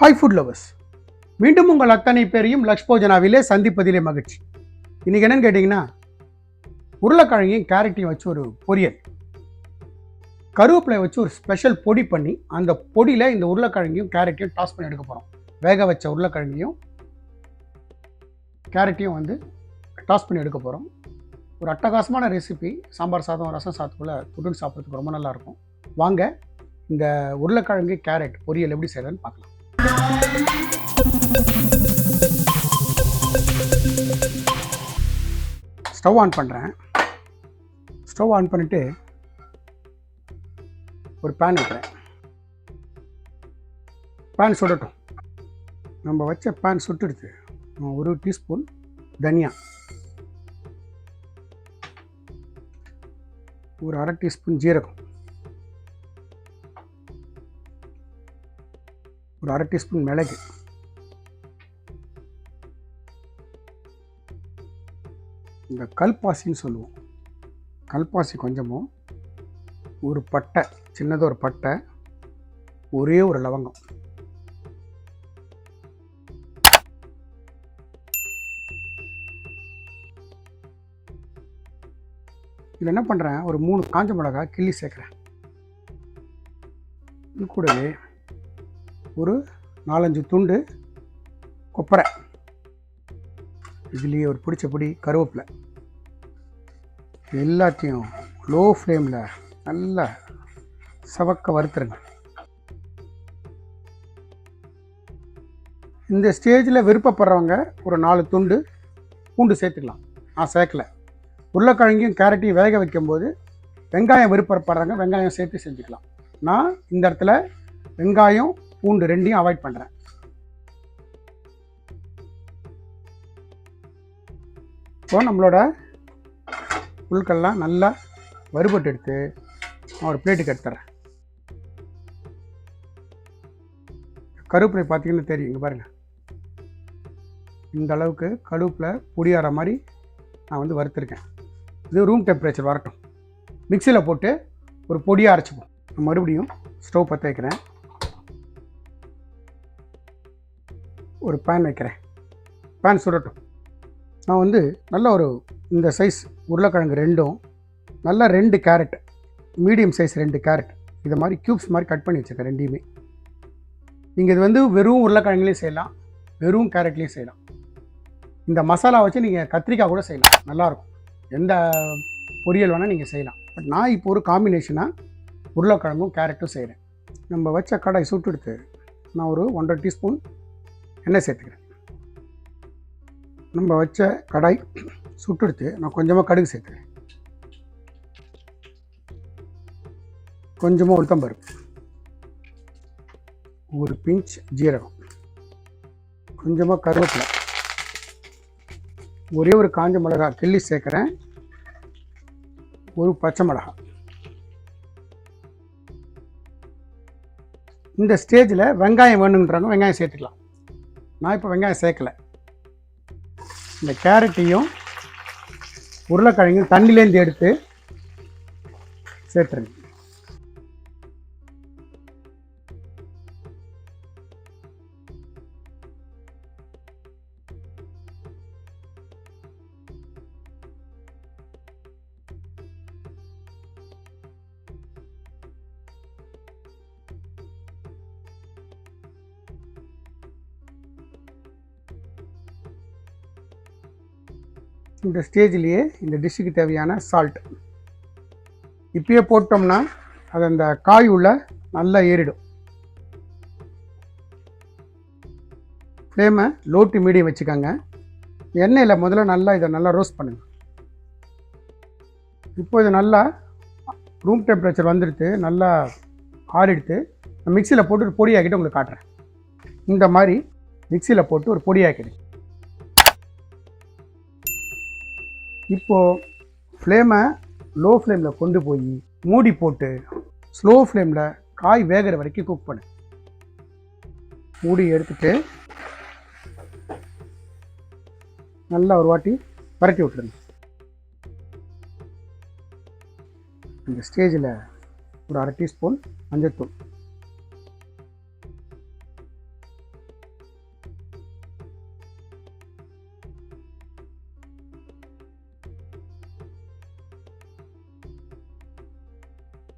Hi food lovers மீண்டும் உங்கள் அத்தனை பேரையும் லக்ஷ்போஜனாவிலே சந்திப்பதிலே மகிழ்ச்சி. இன்றைக்கி என்னென்னு கேட்டிங்கன்னா உருளைக்கிழங்கையும் கேரட்டையும் வச்சு ஒரு பொரியல். கருவேப்பிலை வச்சு ஒரு ஸ்பெஷல் பொடி பண்ணி அந்த பொடியில் இந்த உருளைக்கிழங்கையும் கேரட்டையும் டாஸ் பண்ணி எடுக்க போகிறோம் வேக வச்ச உருளைக்கிழங்கையும் கேரட்டையும் வந்து டாஸ் பண்ணி எடுக்க போகிறோம் ஒரு அட்டகாசமான ரெசிபி சாம்பார் சாதம் ரசம் சாதத்துக்குள்ளே தொட்டு சாப்பிட்றதுக்கு ரொம்ப நல்லாயிருக்கும் வாங்க இந்த உருளைக்கிழங்கு கேரட் பொரியல் எப்படி செய்யறதுன்னு பார்க்கலாம். ஸ்டவ் ஆன் பண்ணுறேன் ஸ்டவ் ஆன் பண்ணிவிட்டு ஒரு பேன் வைக்கிறேன். பேன் சுடட்டும். நம்ம வச்ச பேன் சுட்டுடுது ஒரு டீஸ்பூன் தனியா. ஒரு அரை டீஸ்பூன் ஜீரகம். ஒரு அரை டீஸ்பூன் மிளகு. இந்த கல்பாசின்னு சொல்லுவோம். கல்பாசி கொஞ்சமும் ஒரு பட்டை சின்னதாக ஒரு பட்டை ஒரே ஒரு லவங்கம். இதில் என்ன பண்ணுறேன் ஒரு மூணு காஞ்ச மிளகா கிள்ளி சேர்க்குறேன். இது கூடவே ஒரு நாலஞ்சு துண்டு கொப்பரை. இதுலேயே ஒரு பிடிச்ச பொடி கருவேப்பிலை. எல்லாத்தையும் லோ ஃப்ளேமில் நல்லா சவக்க வறுத்துருங்க. இந்த ஸ்டேஜில் விருப்பப்படுறவங்க ஒரு நாலு துண்டு பூண்டு சேர்த்துக்கலாம். நான் சேர்க்கல. உருளைக்கிழங்கையும் கேரட்டையும் வேக வைக்கும்போது வெங்காயம் விருப்பப்படுறாங்க வெங்காயம் சேர்த்து செஞ்சுக்கலாம். நான் இந்த இடத்துல வெங்காயம் பூண்டு ரெண்டையும் அவாய்ட் பண்ணுறேன் இப்போ நம்மளோட புல்கள்லாம் நல்லா வறுபட்டு எடுத்து நான் ஒரு பிளேட்டுக்கு எடுத்துறேன். கருவேப்பிலை பார்த்தீங்கன்னா தெரியும் இங்கே பாருங்கள் இந்த அளவுக்கு கழுப்பில் பொடியாற மாதிரி நான் வந்து வறுத்துருக்கேன். இது ரூம் டெம்பரேச்சர் வரட்டும். மிக்சியில் போட்டு ஒரு பொடியாக அரைச்சிப்போம். மறுபடியும் ஸ்டவ் பற்ற வைக்கிறேன். ஒரு பேன் வைக்கிறேன். பேன் சுடட்டும். நான் வந்து நல்ல ஒரு இந்த சைஸ் உருளைக்கிழங்கு ரெண்டும் நல்ல ரெண்டு கேரட் மீடியம் சைஸ் ரெண்டு கேரட் இதை மாதிரி க்யூப்ஸ் மாதிரி கட் பண்ணி வச்சுருக்கேன் ரெண்டையுமே. நீங்கள் இது வந்து வெறும் உருளைக்கிழங்குலையும் செய்யலாம் வெறும் கேரட்லேயும் செய்யலாம். இந்த மசாலா வச்சு நீங்கள் கத்திரிக்காய் கூட செய்யலாம் நல்லாயிருக்கும் எந்த பொரியல் வேணால் நீங்கள் செய்யலாம். பட் நான் இப்போ ஒரு காம்பினேஷனாக உருளைக்கிழங்கும் கேரட்டும் செய்கிறேன் நம்ம வச்ச கடாய் சுட்டுடுத்து நான் ஒரு ஒன்றரை டீஸ்பூன் எண்ணெய் சேர்த்துக்கிறேன். நம்ம வச்ச கடாய் சுட்டுடுத்து நான் கொஞ்சமாக கடுகு சேர்த்துக்கிறேன். கொஞ்சமாக உளுத்தம்பருப்பு. ஒரு பிஞ்ச் ஜீரகம். கொஞ்சமாக கருவேப்பிலை. ஒரே ஒரு காஞ்ச மிளகா கிள்ளி சேர்க்குறேன். ஒரு பச்சை மிளகா இந்த ஸ்டேஜில் வெங்காயம் வேணுன்றவங்க வெங்காயம் சேர்த்துக்கலாம். நான் இப்போ வெங்காயம் சேர்க்கலை. இந்த கேரட்டையும் உருளைக்கிழங்கும் தண்ணிலேருந்து எடுத்து சேர்த்துருங்க. இந்த ஸ்டேஜ்லேயே இந்த டிஷ்ஷுக்கு தேவையான சால்ட் இப்பயே போட்டோம்னா அது அந்த காய் உள்ள நல்லா ஏறிடும். ஃப்ளேமை லோ டு மீடியம் வச்சுக்கோங்க. எண்ணெயில் முதல்ல நல்லா இதை நல்லா ரோஸ்ட் பண்ணுங்கள் இப்போ இது நல்லா ரூம் டெம்பரேச்சர் வந்துடுத்து நல்லா ஆறிடுத்து மிக்சியில் போட்டு ஒரு பொடி ஆக்கிட்டு உங்களுக்கு காட்டுறேன். இந்த மாதிரி மிக்சியில் போட்டு ஒரு பொடி ஆக்கிடுங்க இப்போது ஃப்ளேமை லோ ஃப்ளேமில் கொண்டு போய் மூடி போட்டு ஸ்லோ ஃப்ளேமில் காய் வேகிற வரைக்கும் குக் பண்ணு. மூடி எடுத்துட்டு நல்லா ஒரு வாட்டி பரட்டி விட்டுருங்க. இந்த ஸ்டேஜில் ஒரு அரை டீஸ்பூன் மஞ்சள்தூள்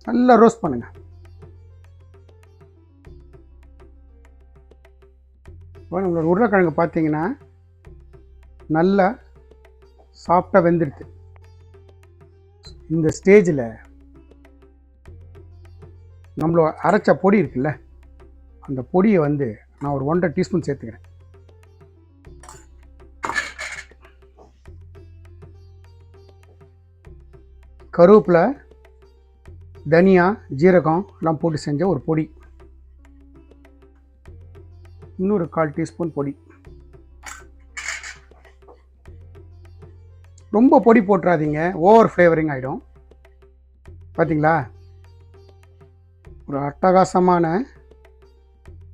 நல்லா ரோஸ்ட் பண்ணுங்க. இப்போ நம்மளோட உருளைக்கிழங்கு பார்த்தீங்கன்னா நல்லா சாஃப்டாக வெந்துடுது. இந்த ஸ்டேஜில் நம்மளோட அரைச்ச பொடி இருக்குல்ல அந்த பொடியை வந்து நான் ஒரு ஒன்றரை டீஸ்பூன் சேர்த்துக்கிறேன். கருவேப்பில் தனியா ஜீரகம் எல்லாம் போட்டு செஞ்ச ஒரு பொடி. இன்னொரு கால் டீஸ்பூன் பொடி. ரொம்ப பொடி போட்டுறாதீங்க. ஓவர் ஃப்ளேவரிங் ஆகிடும் பார்த்தீங்களா ஒரு அட்டகாசமான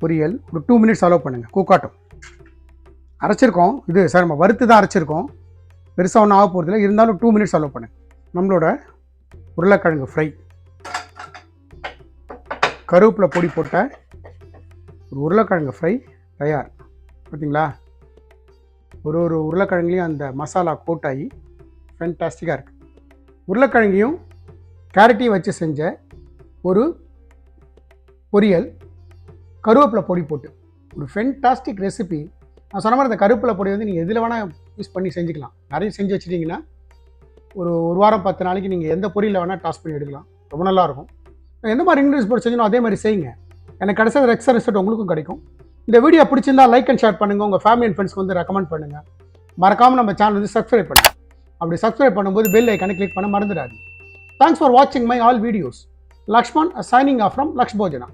பொரியல். ஒரு டூ மினிட்ஸ் அலோவ் பண்ணுங்கள் கூக்காட்டம். அரைச்சிருக்கோம். இது சார் நம்ம வறுத்து தான் அரைச்சிருக்கோம். பெருசாக ஒன்றும் ஆக போகிறதில்ல இருந்தாலும் டூ மினிட்ஸ் அலோவ் பண்ணுங்கள் நம்மளோட உருளைக்கிழங்கு ஃப்ரை கருவேப்பிலை பொடி போட்ட ஒரு உருளைக்கிழங்கு ஃப்ரை தயார். பார்த்தீங்களா ஒரு ஒரு உருளைக்கிழங்குலையும் அந்த மசாலா கோட்டாகி ஃபென்டாஸ்டிக்காக இருக்குது உருளைக்கிழங்கையும் கேரட்டையும் வச்சு செஞ்ச ஒரு பொரியல் கருவேப்பிலை பொடி போட்டு. ஒரு ஃபென்டாஸ்டிக் ரெசிபி நான் சொன்ன மாதிரி அந்த கருவேப்பிலை பொடி வந்து நீங்கள் எதில் வேணால் யூஸ் பண்ணி செஞ்சுக்கலாம். நிறைய செஞ்சு வச்சிட்டிங்கன்னா ஒரு ஒரு வாரம் பத்து நாளைக்கு நீங்கள் எந்த பொரியலில் வேணால் டாஸ் பண்ணி எடுக்கலாம். ரொம்ப நல்லாயிருக்கும் எந்த மாதிரி இன்க்ரீஸ் போட்டு செஞ்சணும் அதே மாதிரி செய்யுங்க எனக்கு கிடைச்ச எக்ஸ்ட்ரா ரிசல்ட் உங்களுக்கும் கிடைக்கும். இந்த வீடியோ பிடிச்சிருந்தா லைக் அண்ட் ஷேர் பண்ணுங்கள் உங்கள் ஃபேமிலி அண்ட் ஃப்ரெண்ட்ஸ்க்கு வந்து ரெக்கமெண்ட் பண்ணுங்கள் மறக்காமல் நம்ம சேனல் வந்து சப்ஸ்கிரைப் பண்ணுங்கள் அப்படி சப்ஸ்கிரைப் பண்ணும்போது பெல் ஐக்கானை கிளிக் பண்ண மறந்துடாது தேங்க்ஸ் ஃபார் வாட்சிங் my all videos Lakshman signing off from Laksh Bhojana